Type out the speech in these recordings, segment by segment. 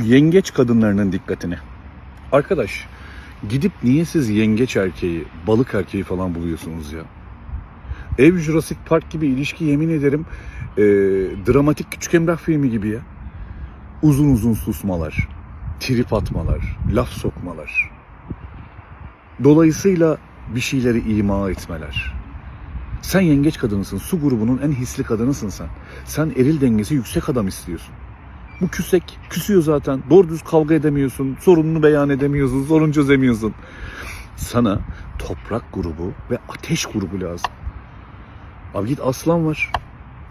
Yengeç kadınlarının dikkatini. Arkadaş gidip niye siz yengeç erkeği, balık erkeği falan buluyorsunuz ya? Ev Jurassic Park gibi ilişki yemin ederim e, dramatik küçük emrah filmi gibi ya. Uzun uzun susmalar, trip atmalar, laf sokmalar. Dolayısıyla bir şeyleri ima etmeler. Sen yengeç kadınısın, su grubunun en hisli kadınısın sen. Sen eril dengesi yüksek adam istiyorsun. Bu küsek, küsüyor zaten. Doğru düz kavga edemiyorsun, sorununu beyan edemiyorsun, sorun çözemiyorsun. Sana toprak grubu ve ateş grubu lazım. Abi git aslan var.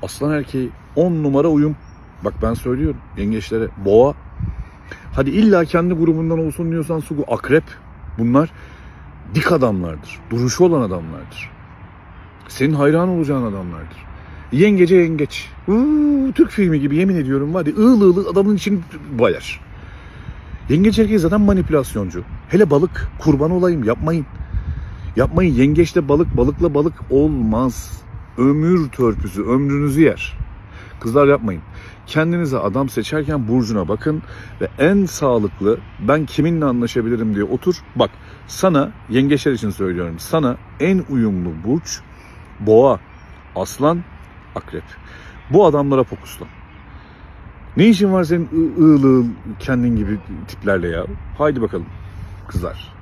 Aslan erkeği 10 numara uyum. Bak ben söylüyorum yengeçlere boğa. Hadi illa kendi grubundan olsun diyorsan su akrep. Bunlar dik adamlardır. Duruşu olan adamlardır. Senin hayran olacağın adamlardır. Yengece yengeç. Uuu, Türk filmi gibi yemin ediyorum var ya ığıl ığıl adamın için bayar. Yengeç erkeği zaten manipülasyoncu. Hele balık kurban olayım yapmayın. Yapmayın yengeçle balık balıkla balık olmaz. Ömür törpüsü ömrünüzü yer. Kızlar yapmayın. Kendinize adam seçerken burcuna bakın ve en sağlıklı ben kiminle anlaşabilirim diye otur. Bak sana yengeçler için söylüyorum. Sana en uyumlu burç boğa, aslan, akrep. Bu adamlara fokuslan. Ne işin var senin ığıl ığıl kendin gibi tiplerle ya? Haydi bakalım kızlar.